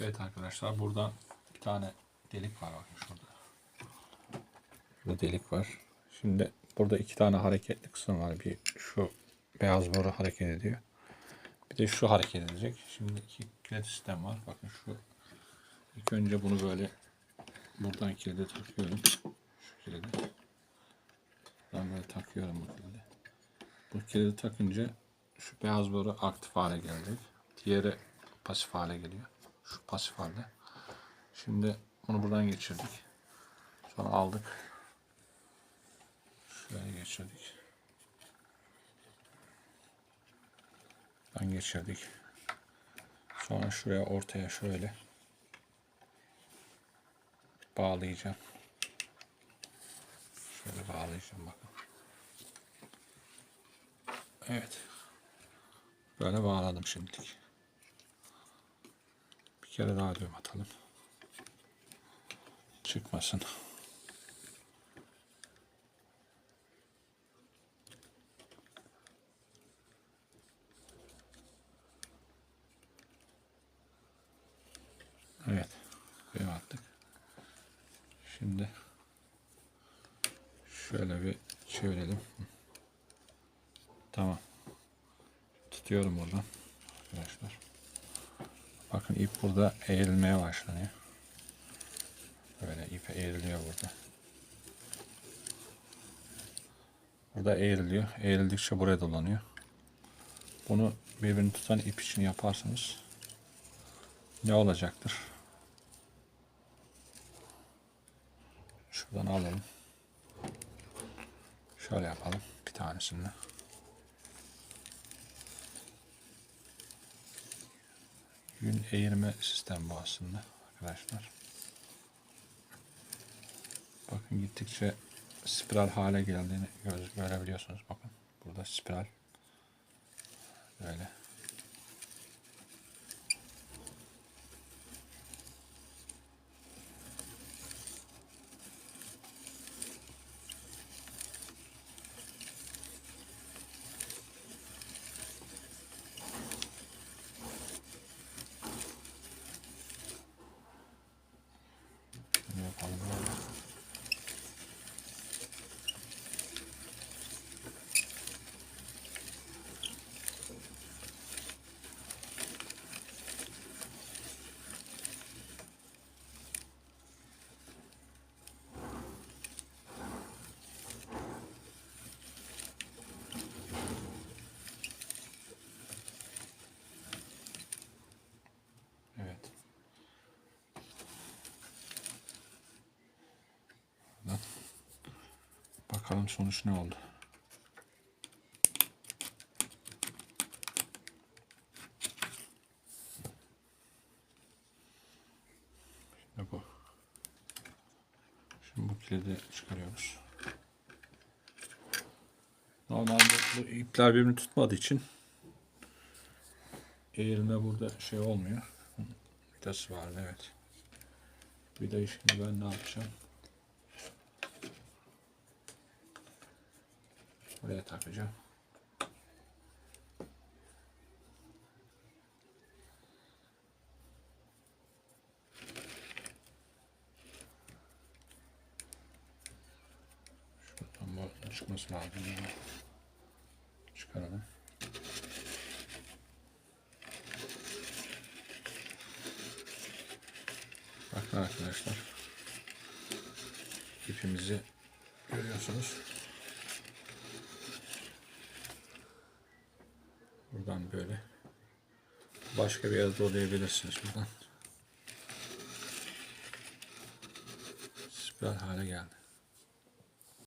Evet arkadaşlar burada bir tane delik var bakın şurada. Burada delik var. Şimdi burada iki tane hareketli kısım var. Bir şu beyaz boru hareket ediyor. Bir de şu hareket edecek. Şimdi iki kilit sistem var. Bakın şu ilk önce bunu böyle buradan kilide takıyorum. Şu kilidi. Ben böyle takıyorum bu kilidi. Bu kilidi takınca şu beyaz boru aktif hale gelecek. Diğeri pasif hale geliyor. Şu pasif halde. Şimdi bunu buradan geçirdik. Sonra aldık. Şöyle geçirdik. Ben geçirdik. Sonra şuraya ortaya şöyle bağlayacağım. Şöyle bağlayacağım bakın. Evet. Böyle bağladım şimdilik. Kere daha düğüm atalım. Çıkmasın. Evet. Düğüm attık. Şimdi şöyle bir çevirelim. Tamam. Tutuyorum buradan arkadaşlar. Bakın ip burada eğrilmeye başlanıyor. Böyle ip eğriliyor burada. Burada eğriliyor. Eğrildikçe buraya dolanıyor. Bunu birbirini tutan ip için yaparsanız ne olacaktır? Şuradan alalım. Şöyle yapalım bir tanesini. Yün eğirme sistemi bu aslında arkadaşlar. Bakın gittikçe spiral hale geldiğini görebiliyorsunuz. Bakın burada spiral böyle. 음. Bakalım sonuç ne oldu. Şimdi bu. Şimdi bu kilidi çıkarıyoruz. Normalde bu ipler birbirini tutmadığı için eğilme burada şey olmuyor. Vitesi vardı evet. De şimdi ben ne yapacağım? Buraya takacağım. Şuradan bu çıkması lazım. Çıkaralım. Bakın arkadaşlar. İpimizi görüyorsunuz. Buradan böyle. Başka bir yerde dolayabilirsiniz buradan. Spiral hale geldi.